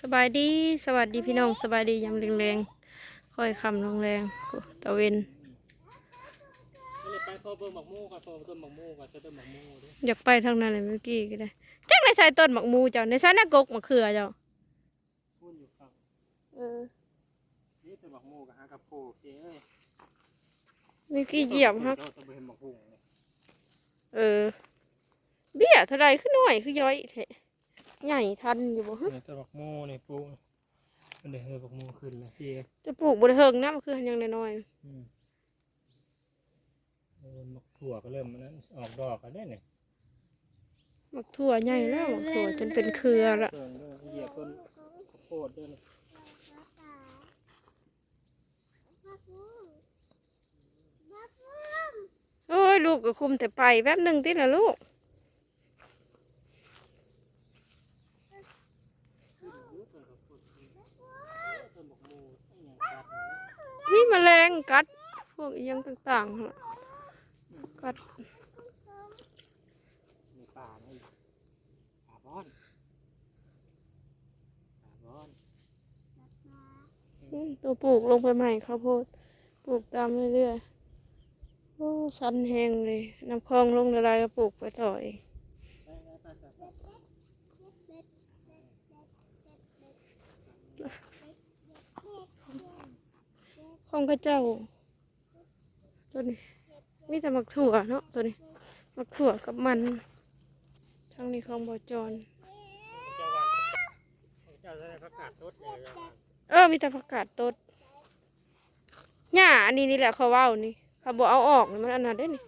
สบายดีสวัสดีพี่น้องสบายดียามแรงๆค่อยคำลงแรงตะเวนก็เลยไปพอเบิ่งหมักมูก่อนพอต้นหมักมูก่อนจะต้นหมักมูด้วยอยากไปทางนั้นเลยเมื่อกี้ก็ได้จักในใส่ต้นหมักมูเจ้าในใส่หน้ากกมะเขือเจ้าพูนอยู่ฝั่งเออนี่ต้นหมักมูกับฮากระโปงเอ้ยเมื่อกี้เหยียบครับเจ้าจะไปเห็นหมักมูเนี่ยเออ เบี้ยเท่าไรขึ้นหน่อยคือย้อยเถะ ใหญ่ทันอยู่บ่ฮะนี่ต้นหมักมูนี่ปลูกมันได้เห็นหมักมูขึ้นแล้วพี่จะปลูกบนเฮิงนะมันคือยังน้อยอืมเออหมักถั่วก็เริ่มมันนั้นออกดอกกันได้เนี่ยๆหมักถั่วใหญ่แล้วหมักถั่วจนเป็นเครือละต้นเด้อเหยียบต้นข้าวโพดด้วยนะโอ้ยลูกก็คุมแต่ไปแป๊บหนึ่งติละลูก ต้นหมักมูไอ้หยังกัดเนี่ย มีแมลงกัด พวกอิหยังต่างๆหั่นล่ะกัดในป่านี่ป่าบอนป่าบอนอืมตัวปลูกลงไปใหม่ข้าวโพดปลูกตามเรื่อยๆโอ้สันแห้งเลยน้ำคลองลงละลายก็ปลูกไปต่อเอง ไปไปไปไปไป ของข้าเจ้า ตัวนี้มีแต่หมักถั่วเนาะตัวนี้หมักถั่วกับมันทางนี้ของบอจรเจ้าวันเจ้าจะได้ประกาศรถเลยเจ้าวันเออมีแต่ผักกาดตดหญ้าอันนี้นี่แหละเขาว่านี่เขาบอกเอาออกนี่มันอันนั้นได้นี่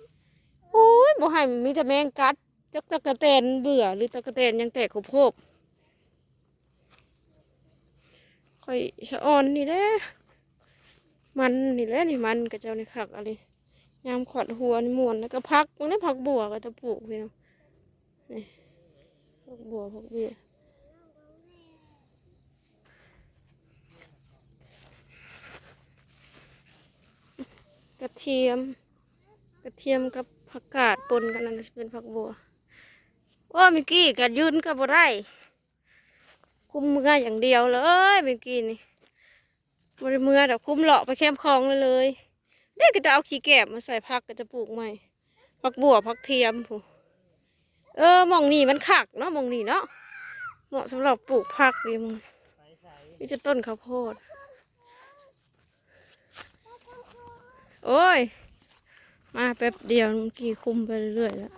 โอ้ยบอกให้มีแต่แมงกัดจักตะกะแตนเบื่อ หรือตะกะแตนยังแตกขบโคบค่อยชะออนนี่แหละ มันนี่แหละนี่มันกับเจ้าในขักอะไรยามขอดหัวนี่มวนแล้วก็พักมันได้พักบัวก็จะปลูกพี่น้องนี่พักบัวพักเบี้ยกระเทียม กระเทียมกับผักกาดปนกันนั่นเป็นผักบัวว่ามื่อกี้กัดยืนกับบ่ได้คุมมืออย่างเดียวเลยมื่อกี้นี่ บริมือแต่คุ้มเลาะไปแคมคลองเลยเลยเด็กก็จะเอาขี้แกบมาใส่ผักก็จะปลูกใหม่ผักบัวผักเทียมผู้เออมองนี่มันขักเนาะมองนี่เนาะเหมาะสำหรับปลูกผักดีมึงนี่จะต้นข้าวโพด โอ้ย มาแป๊บเดียวเมื่อกี้คุมไปเรื่อยๆแล้ว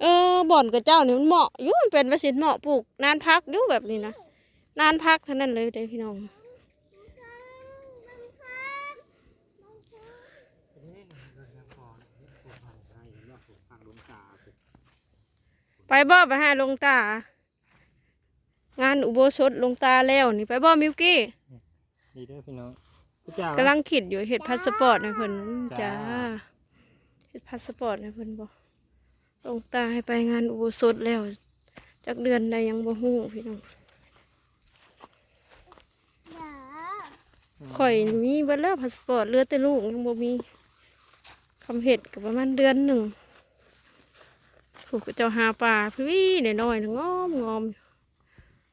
เออบ่อนกับเจ้านี่มันเหมาะยู่มันเป็นประสิทธิ์เหมาะปลูกนานพักยู่แบบนี้นะนานพักเท่านั้นเลยเด้พี่น้อง ทีนี้เราจะขอปลูกผักไทยเนาะปลูกผักลงกาปลูก ไปบ่ไปหาลงตา งานอุโบสถลงตาแล้วนี่ไปบ่มิวกี้ดีเด้อพี่น้องพี่เจ้ากำลังคิดอยู่เฮ็ดพาสปอร์ตให้เพิ่นจ้าจ้าเฮ็ดพาสปอร์ตให้เพิ่นบ่ลงตาให้ไปงานอุโบสถแล้วจักเดือนใดยังบ่ฮู้พี่น้องข่อยนี่มีเบิดแล้วพาสปอร์ตเหลือแต่ลูกยังบ่มีคำเฮ็ดก็ประมาณเดือนหนึ่ง ถูกเจ้าหาปลาพี่น้อยๆน่ะงอมงอม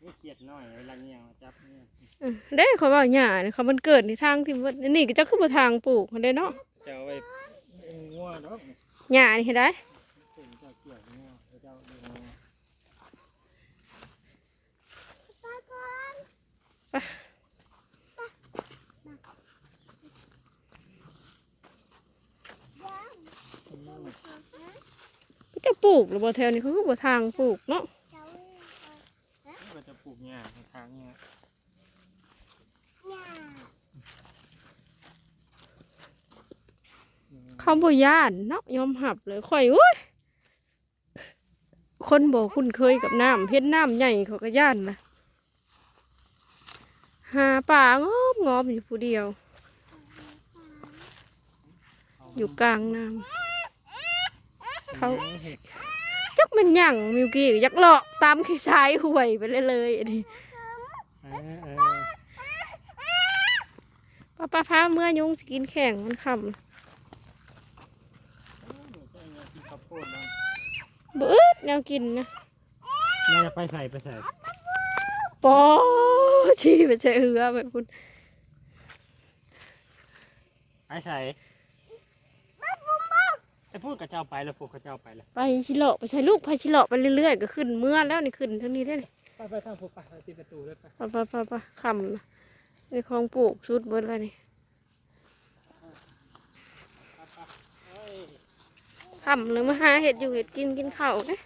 นี่เกียดหน่อยเวลาเงี้ยจับเนี่ยเออได้เขาว่าหญ้าเนี่ยเขามันเกิดในทางที่ว่านี่ก็จะขึ้นมาทางปลูกเขาได้เนาะจะเอาไปงัวดอกหญ้านี่เห็นได้ถึงจะเกี่ยวงัวเจ้าเลี้ยงงั จะปลูกหรือบ่แถวนี้เขาก็บ่ทางปลูกเนาะก็จะปลูกหญ้าทางเงี้ยเขาบ่ย่านเนาะยอมหับเลยข่อยโอ้ยคนบ่คุ้นเคยกับน้ำเพ็ดน้ำใหญ่เขาก็ย่านนะหาป่างอมงอมอยู่ผู้เดียว อยู่กลางน้ำ เขาจักมันหยั่งมิวกี้ยักเลาะตามขี้ซ้ายห่วยไปเลยเลยอันนี้เออเออป้าป้าพาเมื่อยุงสกินแข่งมันคกินข้าวโพดนะำเบิดแนวกินนะน่าจะไปใส่ไปใส่ปอชีไปใช้เรือไปพุ่นไอ้ใส่ไอ้ พูดกับเจ้าไปแล้วพวกเขาเจ้าไปแล้วไปชิเลาะไปใช้ลูกไปชิเลาะไปเรื่อยๆก็ขึ้นเมื่อแล้วนี่ขึ้นทั้งนี้ได้นี่ไปไปทางพวกไปไปที่ประตูด้วยไปปะปะปะปะคำนะนี่ของปลูกสุดเบิดแล้วนี่ไปไปเฮ้ยคำหรือมาหาเห็ดอยู่เห็ดกินกินข้าวเนี่ย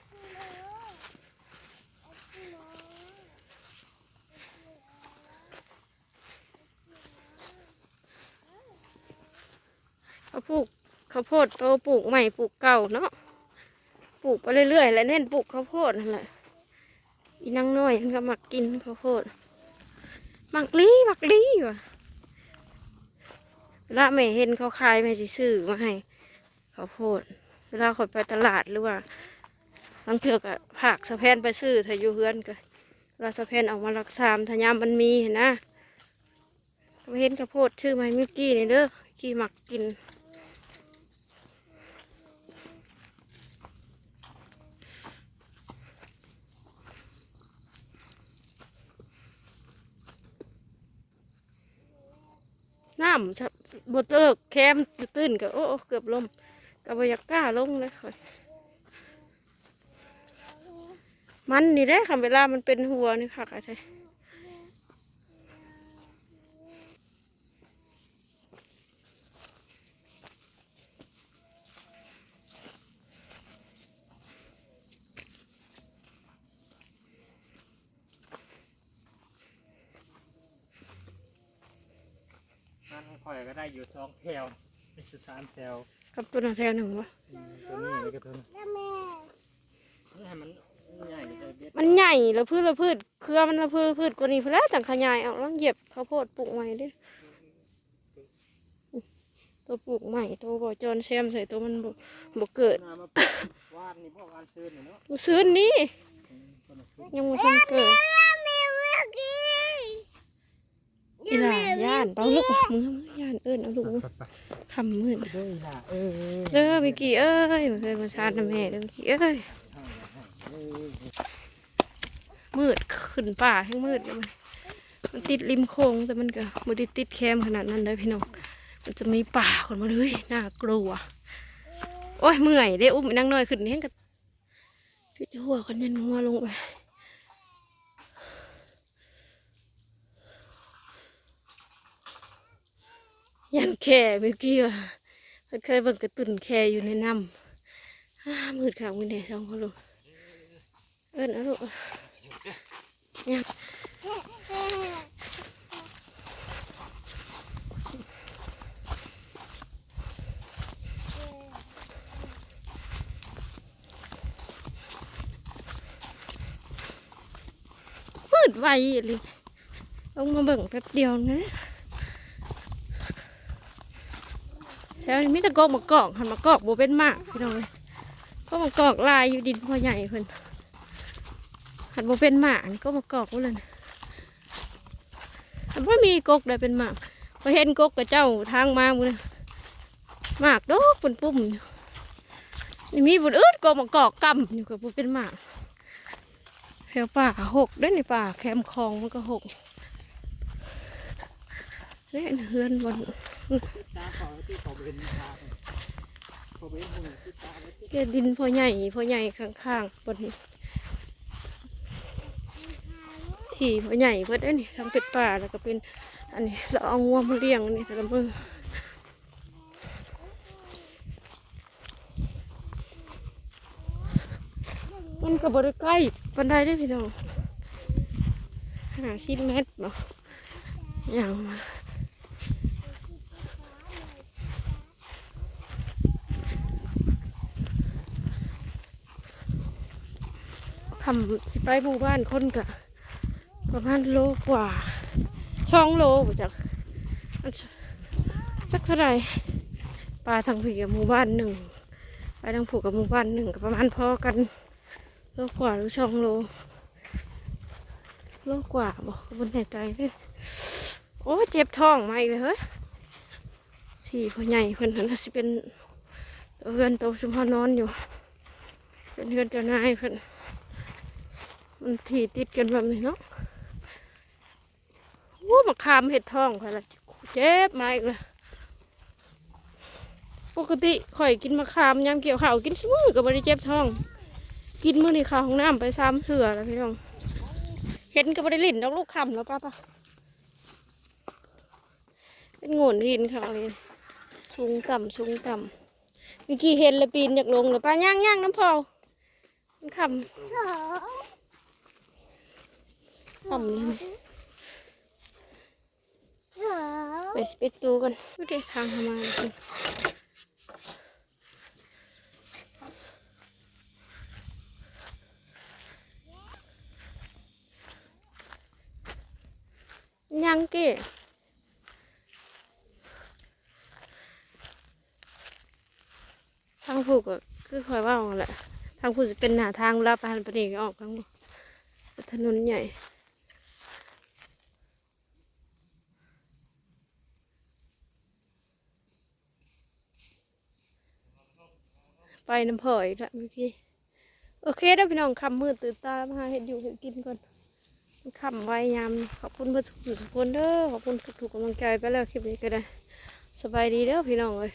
เขาปลูก ข้าวโพดโตปลูกใหม่ปลูกเก่าเนาะปลูกไปเรื่อยๆแล้วเน้นปลูกข้าวโพดนั่นแหละอีนางน้อยมันก็มักกินข้าวโพดมักลีมักลีว่ะเวลาแม่เห็นเขาขายแม่สิซื้อมาให้ข้าวโพดเวลาเขาไปตลาดหรือว่าบางเถื่อก็ผักสะแพนไปซื้อถ้าอยู่เฮือนก็เวลาสะแพนออกมารักษามถ้ายามมันมีเห็นนะเห็นข้าวโพดชื่อไม้มิกกี้นี่เด้อกี้หมักกิน น้ำชะบดเลิกแคมตื้นก็โอ้โอ้เกือบลมกับอยากกล้าลงเลยค่อยมันนี่ได้คำเวลามันเป็นหัวนี่ค่ะไอ้ไทย นั่นค อยก็ได้อยู่สองแถวไม่ใช่สามแถวกับตัวนาแทวหนึ่งวะอืมตัวนี้เลยก็ตัวนี้นี่ให้มันใหญ่เบ็ดมันใหญ่แล้วพืชแล้วพืชเครือมันแล้วพืชล้วพืชกว่านี้เพื่อจังขยายเอาล้วเหยียบข้าวโพดปลูกใหม่ดิตัวปลูกใหม่ตัวบ่อจอนแซมใส่ตัวมันบ่บ่เกิดน้ำมาปลูกวานนี่พวกวานซื้อนี่เนาะมันซื้อนี้ยังบ่ทันเกิด อีหล่าย่านเปล่าลูกมึงมึงย่านเอิ้นเอาลูกมึงคำมืดเด้อล่ะเออเด้อมิกกี้เอ้ยมาเคยมาชาร์จน้ำแม่เด้อมิกกี้เอ้ยเออมืดขึ้นป่าให้มืดเลยมันมันติดริมโค้งแต่มันก็ไม่ได้ติดแคมขนาดนั้นเลยพี่น้องมันจะมีป่าคนมาเลยน่ากลัวโอ้ยเมื่อยได้อุ้มอีนางน้อยขึ้นเห็นกับพิดหัวกันยันหัวลงไป ยันแค่เมื่อกี้ว่ะเพิ่นเคยเบิ่งกระตุนแค่อยู่ในน้ำอ้ามืดค่ะมือแดดช่องพ่อลูกเอิ้นเอลูกเนี่ยมืดไวเลยลงมาเบิ่งแป๊บเดียวนะแถ วนี้มีแต่กอกมะกอกหันมะกอกโบเป็นมากพี่น้องเลยก็มะกอกลายอยู่ดินพอใหญ่เพิ่นหันบ่เป็นหมากก็มากอกเลยนะหันว่ามีกกได้เป็นหมากพอเห็นกกกับเจ้าทางมาบุญหมากดอกปุ่นปุ่มนี่มีบุญอืดก็มากอกกำอยู่กับโบเป็นหมากแถวป่าหกด้อในป่าแคมคลองมันก็หกเล่นเฮือนบน เขาที่เขาเป็นตาเขาเป็นหุ่นที่ตาไว้ที่แกดินพอใหญ่พอใหญ่ข้างๆบนนี้ที่พอใหญ่เพื่อนนี่ทำเป็ดป่าแล้วก็เป็นอันนี้เราเอางวมาเลี้ยงนี่แต่ละมือมันก็บริใกล้ปันไดได้พี่น้องหาสิบเมตรเนาะอย่างมา ทำสิไปหมู่บ้านคนกะประมาณโลกว่าช่องโลจักอันจักเท่าไรปลาทางผีกับหมู่บ้านหนึ่งไปทางผูกกับหมู่บ้านหนึ่งก็ประมาณพอกัน โลกว่าหรือช่องโล โลกว่าบอกบนแน่ใจเลยโอ้เจ็บท้องมาอีกเลยเฮ้ยที่พ่อใหญ่เพิ่นนั่นสิเป็นตัวเฮือนโตชุมพอนอนอยู่เป็นเฮือนเจ้านายเพิ่น มันที่ติดกันแบบนี้เนาะอ้มาคามเห็ดทองค่ะละเจ็บมาอีกเลยปกติข่อยกินมะขามยามเกี่ยวข้าวกินมือกับบริเจ็บท้อง กินมื้อนี้ข้าวของน้ำไปซ้ำเถื่อแล้วพี่น้องเห็นกับบริลิ่นดอกลูกคำแล้วป้าป้าเป็นโง่นหินค่ะเลยสูงต่ำสูงต่ำเมื่อกี้เห็นล้วปีนอยากลงแล้วป้าย่างย่างน้ำพอมันคำ ต่ำเลยไปสปิดดูกันดูดิทางเข้ามาเลยยังเก้ทางผูกก็คือคอยว่าเอาแหละทางผูกจะเป็นหน้าทางเวลาไปหันไปนี่ก็ออกทางถนนใหญ่ ไปน้ำพอยละเมื่อกี้โอเคเด้อพี่น้องคำมืดตื่นตามาหาเห็ดอยู่เห็ดกินก่อนคำไว้ยามขอบคุณเพื่อนทุกคนเด้อขอบคุณทุกๆกำลังใจไปแล้วคลิปนี้ก็ได้สบายดีเด้อพี่น้องเลย